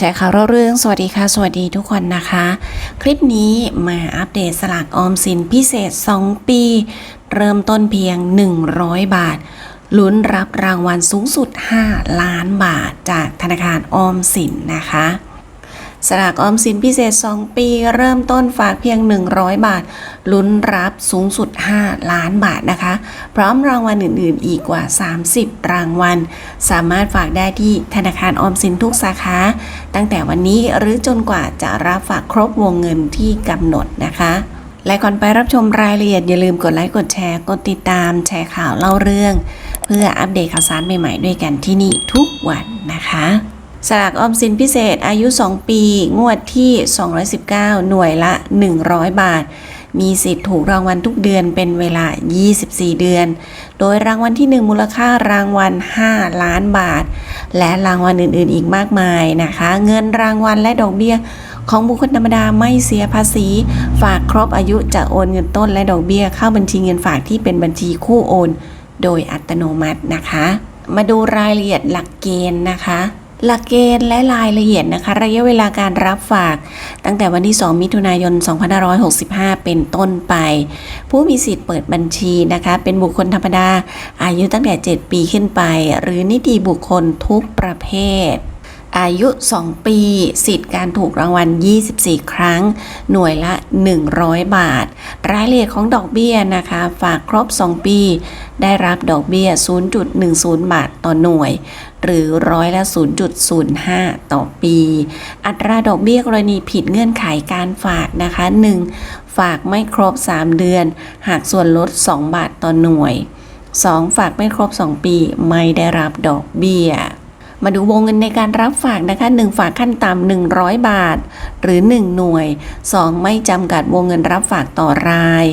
แชร์ข่าวเล่าเรื่อง สวัสดีค่ะ สวัสดีทุกคนนะคะ คลิปนี้มาอัปเดตสลากออมสินพิเศษ 2 ปี เริ่มต้นเพียง 100 บาท ลุ้นรับรางวัลสูงสุด 5 ล้านบาทจากธนาคารออมสินนะคะ สลากออมสินพิเศษ 2 ปี เริ่มต้นฝากเพียง 100 บาท ลุ้นรับสูงสุด 5 ล้านบาทนะคะ พร้อมรางวัลอื่น ๆ อีกกว่า 30 รางวัล สามารถฝากได้ที่ธนาคารออมสินทุกสาขา ตั้งแต่วันนี้หรือจนกว่าจะรับฝากครบวงเงินที่กำหนดนะคะและก่อนไปรับชมรายละเอียดอย่าลืมกดไลค์กดแชร์กดติดตามแชร์ข่าวเล่าเรื่อง เพื่ออัปเดตข่าวสารใหม่ๆด้วยกันที่นี่ทุกวันนะคะ สลากออมสินพิเศษอายุ 2 ปี งวดที่ 219 หน่วยละ 100 บาท มีสิทธิ์ถูกรางวัลทุกเดือนเป็นเวลา 24 เดือน โดยรางวัลที่ 1 มูลค่ารางวัล 5 ล้านบาท และรางวัลอื่น ๆ อีกมากมายนะคะ เงินรางวัลและดอกเบี้ยของบุคคลธรรมดาไม่เสียภาษี ฝากครบอายุจะโอนเงินต้นและดอกเบี้ยเข้าบัญชีเงินฝากที่เป็นบัญชีคู่โอน โดยอัตโนมัตินะคะ มาดูรายละเอียดหลักเกณฑ์นะคะ หลักเกณฑ์และรายละเอียดนะคะ ระยะเวลาการรับฝาก ตั้งแต่วันที่ 2 มิถุนายน 2565 เป็นต้นไป ผู้มีสิทธิ์เปิดบัญชีนะคะ เป็นบุคคลธรรมดา อายุตั้งแต่ 7 ปีขึ้นไป หรือนิติบุคคลทุกประเภท อายุ 2 ปี สิทธิ์การถูกรางวัล 24 ครั้ง หน่วยละ 100 บาท รายละเอียดของดอกเบี้ยนะคะ ฝากครบ 2 ปี ได้รับดอกเบี้ย 0.10 บาทต่อหน่วย หรือร้อยละ 0.05 ต่อปี อัตราดอกเบี้ยกรณีผิดเงื่อนไขการฝากนะคะ 1. ฝากไม่ครบ 3 เดือน หากส่วนลด 2 บาทต่อหน่วย 2. ฝากไม่ครบ 2 ปี ไม่ได้รับดอกเบี้ย มาดูวงเงินในการรับฝากนะคะ 1 ฝากขั้นต่ำ100 บาท หรือ 1 หน่วย 2 ไม่จำกัดวงเงินรับฝากต่อราย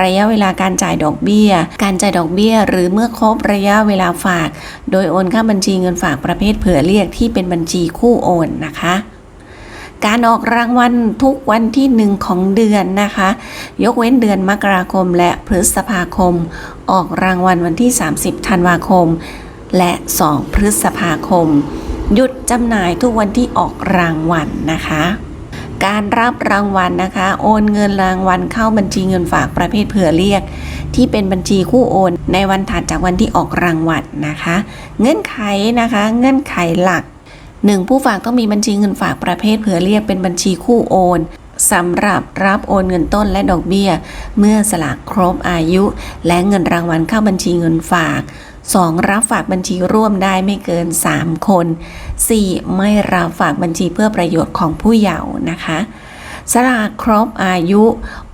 ระยะเวลาการจ่ายดอกเบี้ย การจ่ายดอกเบี้ย หรือเมื่อครบระยะเวลาฝาก โดยโอนเข้าบัญชีเงินฝากประเภทเผื่อเรียกที่เป็นบัญชีคู่โอนนะคะการออกรางวัลทุกวันที่หนึ่งของเดือนนะคะ ยกเว้นเดือนมกราคมและพฤษภาคม ออกรางวัลวันที่ 30 ธันวาคม และ 2 พฤษภาคม หยุดจำหน่ายทุกวันที่ออกรางวัลนะคะ การรับรางวัลนะคะ โอนเงินรางวัลเข้าบัญชีเงินฝากประเภทเผื่อเรียก ที่เป็นบัญชีคู่โอน ในวันถัดจากวันที่ออกรางวัลนะคะ เงื่อนไขนะคะ เงื่อนไขหลัก 1. ผู้ฝากต้องมีบัญชีเงินฝากประเภทเผื่อเรียกเป็นบัญชีคู่โอน สำหรับรับโอนเงินต้นและดอกเบี้ย เมื่อสลากครบอายุ และเงินรางวัลเข้าบัญชีเงินฝาก 2. รับฝากบัญชีร่วมได้ไม่เกิน 3 คน 4. ไม่รับฝากบัญชีเพื่อประโยชน์ของผู้เยาว์นะคะสลากครบอายุ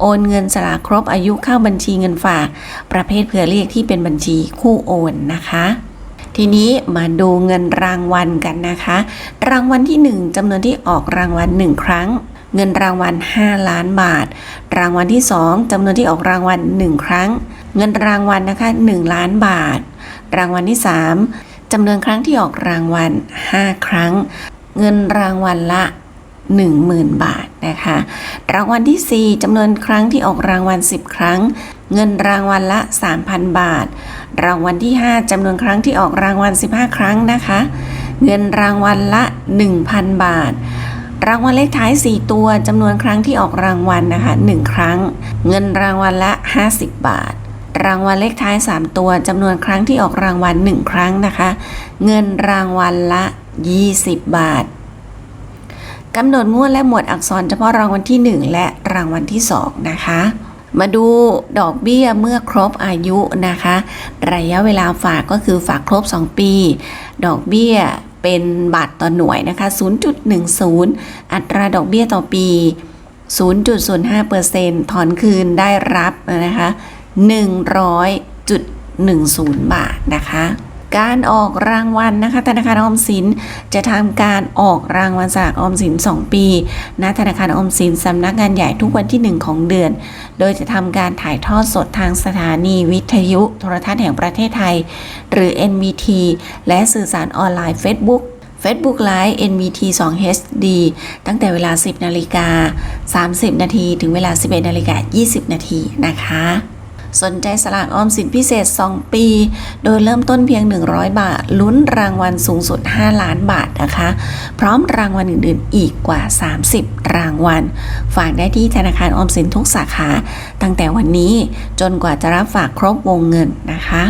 โอนเงินสลากครบอายุเข้าบัญชีเงินฝาก ประเภทเผื่อเรียกที่เป็นบัญชีคู่โอนนะคะ ทีนี้มาดูเงินรางวัลกันนะคะ รางวัลที่ 1จำนวนที่ออกรางวัล 1 ครั้ง เงินรางวัล 5 ล้านบาท รางวัลที่ 2จำนวนที่ออกรางวัล 1 ครั้ง เงินรางวัลนะคะ 1 ล้านบาท รางวัลที่ 3จำนวนครั้งที่ออกรางวัล 5 ครั้ง เงินรางวัลละ 10,000 บาทนะคะ รางวัลที่ 4จำนวนครั้งที่ออกรางวัล 10 ครั้ง เงินรางวัลละ 3,000 บาท รางวัลที่ 5จำนวนครั้งที่ออกรางวัล 15 ครั้งนะคะ เงินรางวัลละ 1,000 บาท รางวัลเลขท้าย 4 ตัวจำนวนครั้งที่ออกรางวัลนะคะ 1 ครั้ง เงินรางวัลละ 50 บาท รางวัลเลขท้าย 3 ตัวจำนวนครั้งที่ออกรางวัล 1 ครั้งนะคะ เงินรางวัลละ 20 บาทกำหนดงวดและหมวดอักษรเฉพาะรางวัลที่ 1 และรางวัลที่ 2 นะคะ มาดูดอกเบี้ยเมื่อครบอายุนะคะ ระยะเวลาฝากก็คือฝากครบ 2 ปี ดอกเบี้ย เป็นบาทต่อหน่วยนะคะ 0.10 อัตราดอกเบี้ยต่อปี 0.05%ถอนคืนได้รับนะคะ 100.10 บาทนะคะ การออกรางวัลนะคะ ธนาคารออมสินจะทำการออกรางวัลสลากออมสิน 2 ปีณธนาคารออมสินสำนักงานใหญ่ทุกวันที่ 1 ของเดือน โดยจะทำการถ่ายทอดสดทางสถานีวิทยุโทรทัศน์แห่งประเทศไทย หรือ NVT และสื่อสารออนไลน์ Facebook Facebook Live NVT 2 HD ตั้งแต่เวลา 10 นาฬิกา 30 นาที ถึงเวลา 11 นาฬิกา 20 นาทีนะคะ สนใจสลากออมสินพิเศษ 2 ปี โดยเริ่มต้นเพียง 100 บาท ลุ้นรางวัลสูงสุด 5 ล้านบาทนะคะ พร้อมรางวัลอื่นๆ อีกกว่า 30 รางวัล ฝากได้ที่ธนาคารออมสินทุกสาขา ตั้งแต่วันนี้จนกว่าจะรับฝากครบวงเงินนะคะ